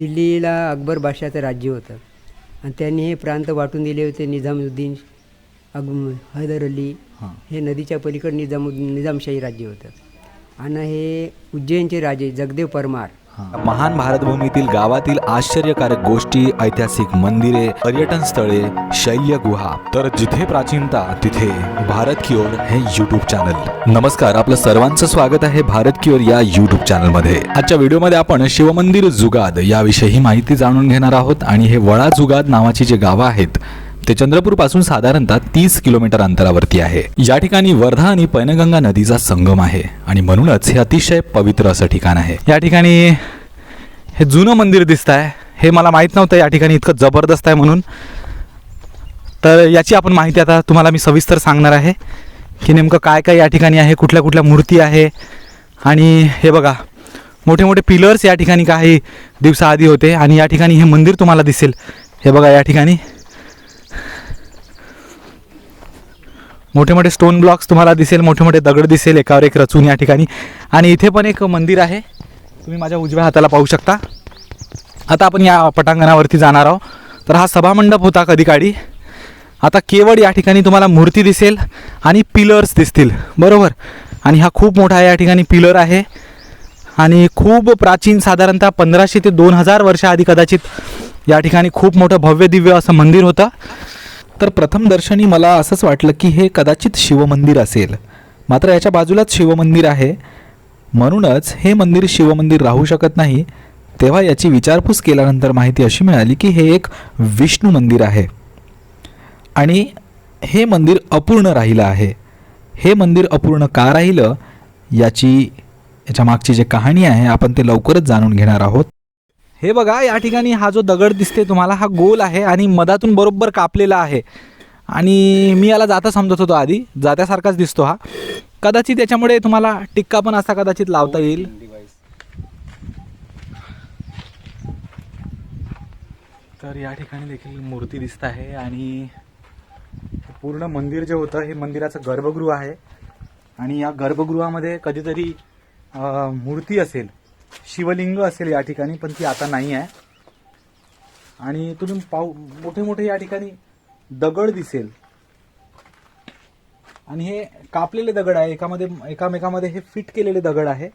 दिल्लीला अकबर बादशाचं राज्य होतं. आणि त्यांनी हे प्रांत वाटून दिले होते निझामुद्दीन अग हैदर अली. हे. नदीच्या पलीकडे निजामु निजामशाही राज्य होतं. आणि हे उज्जैनचे राजे जगदेव परमार महान भारतभूमीतील गावातील आश्चर्यकारक गोष्टी ऐतिहासिक मंदिरे पर्यटन स्थळे शैल्य गुहा. तर जिथे प्राचीनता तिथे भारत क्युअर हे युट्यूब चॅनल नमस्कार आपलं सर्वांचं स्वागत आहे भारत क्युअर या युट्यूब चॅनलमध्ये आजच्या व्हिडिओमध्ये आपण शिवमंदिर जुगाद याविषयी माहिती जाणून घेणार आहोत आणि हे वळा जुगाद नावाची जे गावं आहेत ते चंद्रपूरपासून साधारणतः तीस किलोमीटर अंतरावरती आहे. या ठिकाणी वर्धा आणि पैनगंगा नदीचा संगम आहे आणि म्हणूनच हे अतिशय पवित्र असं ठिकाण आहे. या ठिकाणी हे जुनं मंदिर दिसत आहे हे मला माहीत नव्हतं या ठिकाणी इतकं जबरदस्त आहे म्हणून. तर याची आपण माहिती आता तुम्हाला मी सविस्तर सांगणार आहे की नेमकं काय काय या ठिकाणी आहे कुठल्या कुठल्या मूर्ती आहे आणि हे बघा मोठे मोठे पिलर्स या ठिकाणी काही दिवसाआधी होते आणि या ठिकाणी हे मंदिर तुम्हाला दिसेल. हे बघा या ठिकाणी. मोठे मोठे स्टोन ब्लॉक्स तुम्हाला दिसेल मोठे मोठे दगड दिसेल एकावर एक रचून या ठिकाणी. आणि इथे पण एक मंदिर आहे. तुम्ही माझ्या उजव्या हाताला पाहू शकता. आता आपण या पटांगणावरती जाणार आहोत. तर हा सभामंडप होता कधी काळी आता केवळ या ठिकाणी तुम्हाला मूर्ती दिसेल आणि पिलर्स दिसतील. बरोबर? आणि हा खूप मोठा या ठिकाणी पिलर आहे. आणि खूप प्राचीन साधारणतः पंधराशे ते दोन हजार वर्षाआधी कदाचित या ठिकाणी खूप मोठं भव्य दिव्य असं मंदिर होतं. तर प्रथमदर्शनी मला असंच वाटलं की हे कदाचित शिवमंदिर असेल. मात्र याच्या बाजूलाच शिवमंदिर आहे. म्हणूनच हे मंदिर शिवमंदिर राहू शकत नाही. तेव्हा याची विचारपूस केल्यानंतर माहिती अशी मिळाली की हे एक विष्णू मंदिर आहे. आणि हे मंदिर अपूर्ण राहिलं आहे. हे मंदिर अपूर्ण का राहिलं? याची याच्या मागची जी कहाणी आहे आपण ते लवकरच जाणून घेणार आहोत. हे बघा या ठिकाणी हा जो दगड दिसते तुम्हाला हा गोल आहे आणि मधातून बरोबर कापलेला आहे. आणि मी याला जाता समजत होतो आधी जात्यासारखाच दिसतो हा. कदाचित याच्यामुळे तुम्हाला टिक्का पण असा कदाचित लावता येईल. तर या ठिकाणी देखील मूर्ती दिसत आहे आणि पूर्ण मंदिर जे होतं हे मंदिराचं गर्भगृह आहे. आणि या गर्भगृहामध्ये कधीतरी मूर्ती असेल. शिवलिंग असेल या ठिकाणी पण ती आता नाही आहे. आणि तुम्ही पाऊ मोठे मोठे या ठिकाणी दगड दिसेल. आणि हे कापलेले दगड आहे एकामध्ये एकामेकामध्ये हे फिट केलेले दगड आहे.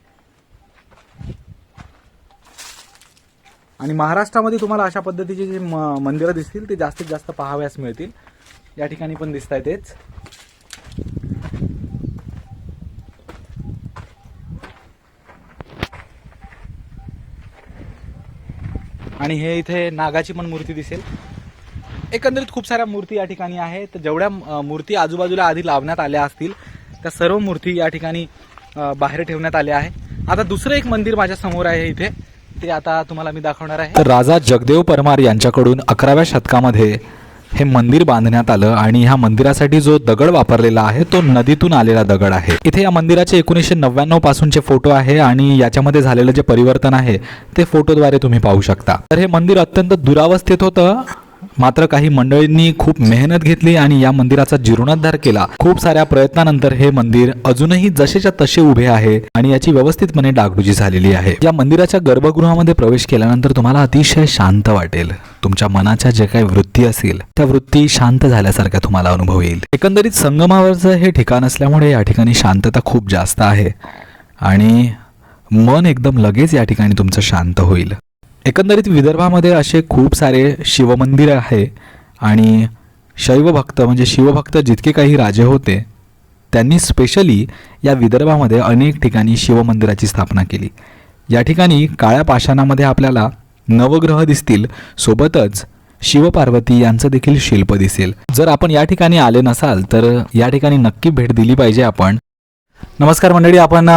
आणि महाराष्ट्रामध्ये तुम्हाला अशा पद्धतीचे जे मंदिरं दिसतील ते जास्तीत जास्त पाहाव्यास मिळतील. या ठिकाणी पण दिसत आहे तेच. आणि हे इथे नागाची पण मूर्ती दिसेल. एकंदरीत खूप साऱ्या मूर्ती या ठिकाणी आहेत. तर जेवढ्या मूर्ती आजूबाजूला आधी लावण्यात आल्या असतील त्या सर्व मूर्ती या ठिकाणी बाहेर ठेवण्यात आल्या आहे आता दुसरं एक मंदिर माझ्यासमोर आहे इथे. ते आता तुम्हाला मी दाखवणार आहे. तर राजा जगदेव परमार यांच्याकडून अकराव्या शतकामध्ये हे मंदिर बांधण्यात आलं आणि ह्या मंदिरासाठी जो दगड वापरलेला आहे तो नदीतून आलेला दगड आहे. इथे या मंदिराचे एकोणीसशे नव्याण्णव पासूनचे फोटो आहे आणि याच्यामध्ये झालेलं जे परिवर्तन आहे ते फोटोद्वारे तुम्ही पाहू शकता. तर हे मंदिर अत्यंत दुरावस्थेत होतं मात्र काही मंडळींनी खूप मेहनत घेतली आणि या मंदिराचा जीर्णोद्धार केला. खूप साऱ्या प्रयत्नानंतर हे मंदिर अजूनही जसेच्या तसे उभे आहे आणि याची व्यवस्थितपणे डागडुजी झालेली आहे. या मंदिराच्या गर्भगृहामध्ये प्रवेश केल्यानंतर तुम्हाला अतिशय शांत वाटेल. तुमच्या मनाच्या जे काही वृत्ती असेल त्या वृत्ती शांत झाल्यासारख्या तुम्हाला अनुभव येईल. एकंदरीत संगमावरचं हे ठिकाण असल्यामुळे या ठिकाणी शांतता खूप जास्त आहे आणि मन एकदम लगेच या ठिकाणी तुमचं शांत होईल. एकंदरीत विदर्भामध्ये असे खूप सारे शिवमंदिर आहे आणि शैवभक्त म्हणजे शिवभक्त जितके काही राजे होते त्यांनी स्पेशली या विदर्भामध्ये अनेक ठिकाणी शिवमंदिराची स्थापना केली. या ठिकाणी काळ्या पाषाणामध्ये आपल्याला नवग्रह दिसतील सोबतच शिवपार्वती यांचं देखील शिल्प दिसेल. जर आपण या ठिकाणी आले नसाल तर या ठिकाणी नक्की भेट दिली पाहिजे आपण. नमस्कार मंडळी आपण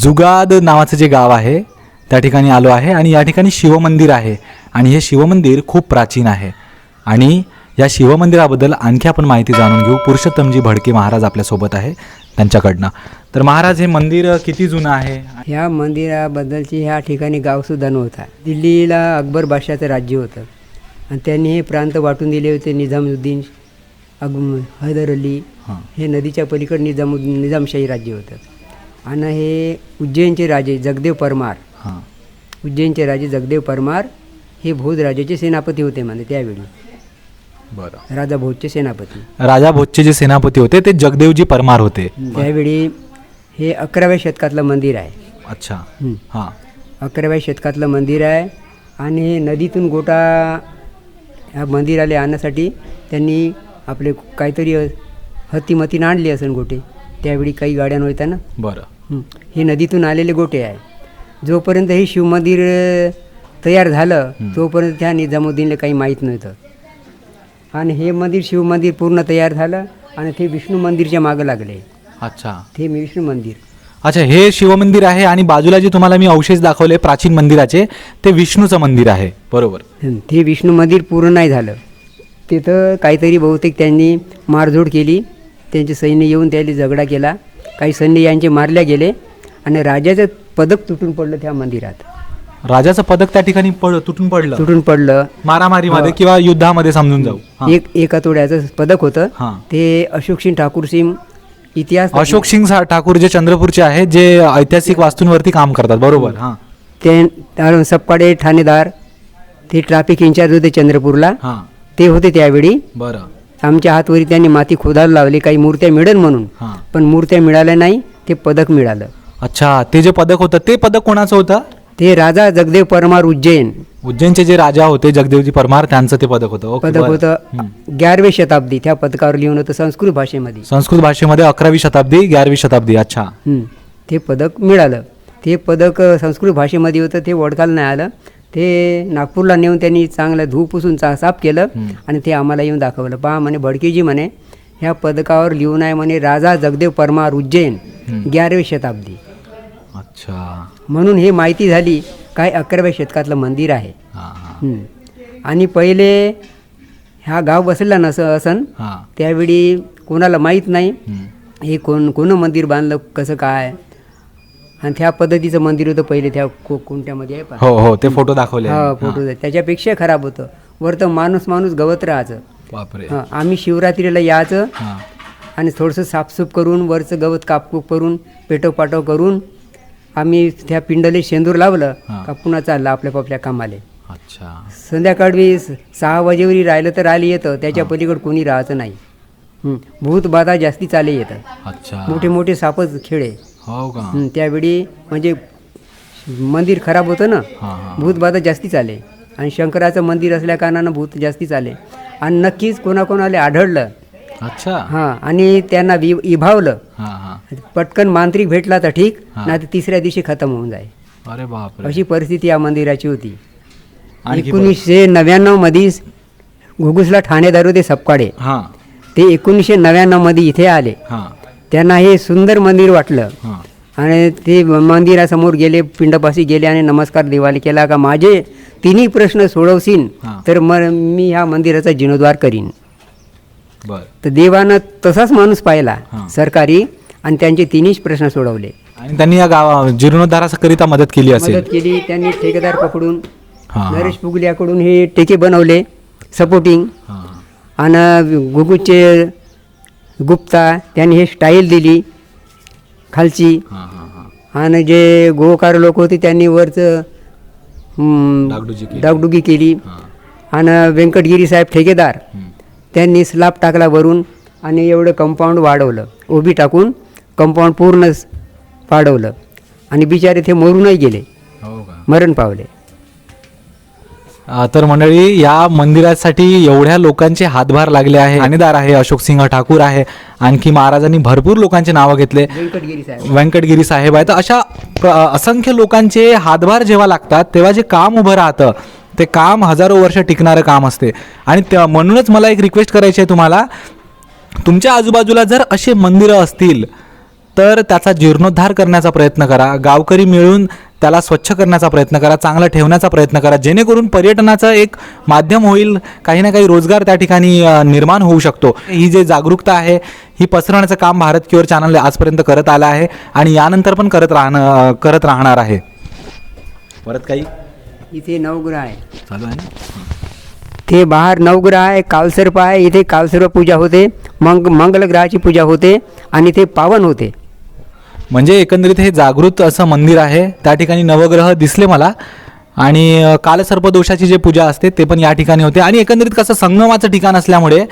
जुगाद नावाचं जे गाव आहे त्या ठिकाणी आलो आहे आणि या ठिकाणी शिवमंदिर आहे. आणि हे शिवमंदिर खूप प्राचीन आहे. आणि या शिवमंदिराबद्दल आणखी आपण माहिती जाणून घेऊ. पुरुषोत्तमजी भडके महाराज आपल्यासोबत आहे त्यांच्याकडनं. तर महाराज हे मंदिर किती जुनं आहे? ह्या मंदिराबद्दलची ह्या ठिकाणी गावसुद्धा नव्हता. दिल्लीला अकबर बादशाचं राज्य होतं. आणि त्यांनी हे प्रांत वाटून दिले होते निझामुद्दीन अग हैदर अली. हां. हे नदीच्या पलीकडे निजामु निजामशाही राज्य होतं. आणि हे उज्जैनचे राजे जगदेव परमार हां. उज्जैनचे राजे जगदेव परमार हे भोज राजाचे सेनापती होते म्हणे त्यावेळी. बरं. राजा भोजचे सेनापती. राजा भोजचे जे सेनापती होते ते जगदेवजी परमार होते. त्यावेळी हे अकराव्या शतकातलं मंदिर आहे. अच्छा. हं. हां. अकराव्या शतकातलं मंदिर आहे आणि हे नदीतून गोटा ह्या मंदिराला आणण्यासाठी त्यांनी आपले काहीतरी हत्तीमतीनं आणली असेल गोटे. त्यावेळी काही गाड्या नव्हत्या ना. बरं. हं. हे नदीतून आलेले गोटे आहे. जोपर्यंत हे शिवमंदिर तयार झालं तोपर्यंत त्या निजामुद्दीनला काही माहीत नव्हतं. आणि हे मंदिर शिवमंदिर पूर्ण तयार झालं आणि ते विष्णू मंदिरच्या मागं लागले. अच्छा. ते विष्णू मंदिर. अच्छा हे शिवमंदिर आहे आणि बाजूला जे तुम्हाला मी अवशेष दाखवले प्राचीन मंदिराचे ते विष्णूचं मंदिर आहे. बरोबर. ते विष्णू मंदिर पूर्ण नाही झालं. तिथं काहीतरी बहुतेक त्यांनी मारझोड केली. त्यांचे सैन्य येऊन त्याला झगडा केला. काही सैन्य यांचे मारल्या गेले. आणि राजाचं पदक तुटून पडलं त्या मंदिरात. राजाचं पदक त्या ठिकाणी पड तुटून पडलं? तुटून पडलं. मारामारीमध्ये किंवा युद्धामध्ये समजून जाऊ? हां. एक एका तोड्याचं पदक होतं. हां. ते अशोक सिंग ठाकूर सिंग इतिहास अशोक सिंग सा- ठाकूर जे चंद्रपूरचे आहेत जे ऐतिहासिक वास्तूंवरती काम करतात बरोबर हां. ते सपकाडे ठाणेदार ते ट्रॅफिक इन्चार्ज होते चंद्रपूरला. हां. ते होते त्यावेळी. बरं. आमच्या हातवरी त्यांनी माती खोदायला लावली काही मूर्त्या मिळेल म्हणून. हां. पण मूर्त्या मिळाल्या नाही ते पदक मिळालं. अच्छा ते जे पदक होतं ते पदक कोणाचं होतं? ते राजा जगदेव परमार उज्जैन. उज्जैनचे जे राजा होते जगदेवजी परमार त्यांचं ते पदक होतं. ओके, पदक बरं. होतं ग्यारवे शताब्दी त्या पदकावर लिहून होतं संस्कृत भाषेमध्ये. संस्कृत भाषेमध्ये अकरावी शताब्दी ग्यारवी शताब्दी अच्छा. हं. ते पदक मिळालं. ते पदक अ, संस्कृत भाषेमध्ये होतं ते ओळखायला नाही आलं. ते नागपूरला नेऊन त्यांनी चांगलं धूप पुसून चा साफ केलं आणि ते आम्हाला येऊन दाखवलं. पहा म्हणे भडकेजी म्हणे ह्या पदकावर लिहून आहे म्हणे राजा जगदेव परमार उज्जैन ग्यारवी शताब्दी. अच्छा. म्हणून हे माहिती झाली काय अकराव्या शतकातलं मंदिर आहे. हां हां. हं. आणि पहिले ह्या गाव बसलेला नस असन हां. त्यावेळी कोणाला माहीत नाही. हं. हे कोण कोण मंदिर बांधलं कसं काय? आणि त्या पद्धतीचं मंदिर होतं पहिले त्या को कोणत्यामध्ये आहे पहा. हो हो ते फोटो दाखवले. हा फोटो त्याच्यापेक्षा खराब होतं. वर तर माणूस माणूस गवत राहायचं. बापरे. हां आम्ही शिवरात्रीला यायचं हां. आणि थोडंसं साफसूफ करून वरचं गवत कापकूप करून पेटोपाटो करून आम्ही त्या पिंडले शेंदूर लावलं हां. का पुन्हा चाललं आपल्या पापल्या कामाले. अच्छा. संध्याकाळी स- सहा वाजेवरी राहिलं तर आली येतं त्याच्या पलीकडे कोणी राहायचं नाही. हं. भूत बाधा जास्ती चाले येतं. अच्छा. मोठे मोठे सापच खेळे हो का? हं, त्यावेळी म्हणजे मंदिर खराब होतं ना हां हां. भूत बाधा जास्ती चाले. आणि शंकराचं मंदिर असल्या कारणानं भूत जास्ती चाले. आणि नक्कीच कोणाकोणाला आढळलं अच्छा. हां आणि त्यांना वि इभावलं हां हां. पटकन मांत्रिक भेटला तर ठीक. नाही तर तिसऱ्या दिवशी खतम होऊन जाय अरे बापरे. अशी परिस्थिती या मंदिराची होती. एकोणीसशे नव्याण्णवमध्ये घुगुसला ठाणेदार होते सपकाडे हां. ते एकोणीसशे नव्याण्णवमध्ये इथे आले. हां. त्यांना हे सुंदर मंदिर वाटलं. हां. आणि ते मंदिरासमोर गेले पिंडपाशी गेले आणि नमस्कार देवाला केला का माझे तिन्ही प्रश्न सोडवशील हां. तर मग मी ह्या मंदिराचा जीर्णोद्धार करीन. तर देवानं तसाच माणूस पाहिला. सरकारी आणि त्यांचे तिन्हीच प्रश्न सोडवले. आणि त्यांनी या गावा जीर्णोद्धाराकरिता मदत केली असेल. मदत केली त्यांनी ठेकेदार पकडून हां नरेश पुगलियाकडून हे टेके बनवले सपोर्टिंग हां. आणि गुगूचे गुप्ता त्यांनी हे स्टाईल दिली खालची. हां हां हां. आणि जे गोकार लोक होते त्यांनी वरचं हम्म, डागडुजी केली. डागडुगी केली. आणि व्यंकटगिरी साहेब ठेकेदार. त्यांनी स्लॅब टाकला वरून आणि एवढं कंपाऊंड वाढवलं. उभी टाकून कंपाऊंड पूर्ण स- वाढवलं. आणि बिचारे ते मरूनही गेले. हो मरण पावले. तर मंडळी या मंदिरासाठी एवढ्या लोकांचे हातभार लागले आहे. ठाणेदार आहे अशोक सिंह ठाकूर आहे आणखी महाराजांनी भरपूर लोकांचे नावं घेतले. व्यंकटगिरी साहेब. व्यंकटगिरी साहेब आहेत. तर अशा असंख्य लोकांचे हातभार जेव्हा लागतात तेव्हा जे काम उभं राहतं ते काम हजारो वर्ष टिकणारं काम असते. आणि त्या- म्हणूनच मला एक रिक्वेस्ट करायची आहे तुम्हाला. तुमच्या आजूबाजूला जर असे मंदिरं असतील तर त्याचा जीर्णोद्धार करण्याचा प्रयत्न करा. गावकरी मिळून त्याला स्वच्छ करण्याचा प्रयत्न करा चांगलं ठेवण्याचा प्रयत्न करा. जेणेकरून पर्यटनाचं एक माध्यम होईल काही ना काही रोजगार त्या ठिकाणी निर्माण होऊ शकतो. ही जे जागरूकता आहे ही पसरवण्याचं काम भारत क्युअर चॅनल आजपर्यंत करत आलं आहे आणि यानंतर पण करत राहणं करत राहणार आहे. परत काही? इथे नवग्रह आहे. चालू आहे ना? ते बाहेर नवग्रह आहे कालसर्प आहे इथे कालसर्प पूजा होते मंग मंगलग्रहाची पूजा होते आणि ते पावन होते. म्हणजे एकंदरीत हे जागृत असं मंदिर आहे. त्या ठिकाणी नवग्रह दिसले मला. आणि अ, कालसर्पदोषाची जे पूजा असते ते पण या ठिकाणी होते. आणि एकंदरीत कसं संगमाचं ठिकाण असल्यामुळे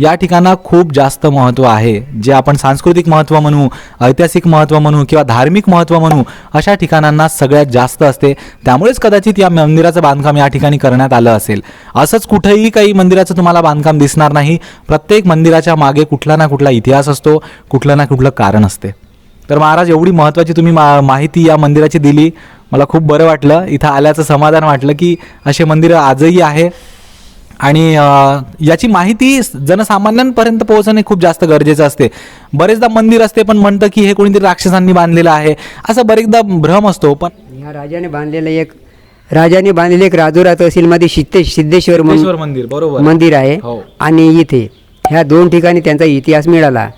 या ठिकाणा खूप जास्त महत्त्व आहे. जे आपण सांस्कृतिक महत्त्व म्हणू ऐतिहासिक महत्त्व म्हणू किंवा धार्मिक महत्त्व म्हणू अशा ठिकाणांना सगळ्यात जास्त असते. त्यामुळेच कदाचित या मंदिराचं बांधकाम या ठिकाणी करण्यात आलं असेल. असंच कुठेही काही मंदिराचं तुम्हाला बांधकाम दिसणार नाही. प्रत्येक मंदिराच्या मागे कुठला ना कुठला इतिहास असतो कुठलं ना कुठलं कारण असते. तर महाराज एवढी महत्त्वाची तुम्ही मा माहिती या मंदिराची दिली. मला खूप बरं वाटलं. इथं आल्याचं समाधान वाटलं की असे मंदिरं आजही आहे आणि याची माहिती जनसामान्यांपर्यंत पोहोचणे खूप जास्त गरजेचं असते. बरेचदा मंदिर असते पण म्हणतं की हे कोणीतरी राक्षसांनी बांधलेलं आहे. असं बरेचदा भ्रम असतो पण ह्या राजाने बांधलेलं एक राजाने बांधलेलं एक राजुरा तहसीलमध्ये सिद्धे सिद्धेश्वर मंदिर बरोबर. मंदिर आहे. हो. आणि इथे ह्या दोन ठिकाणी त्यांचा इतिहास मिळाला.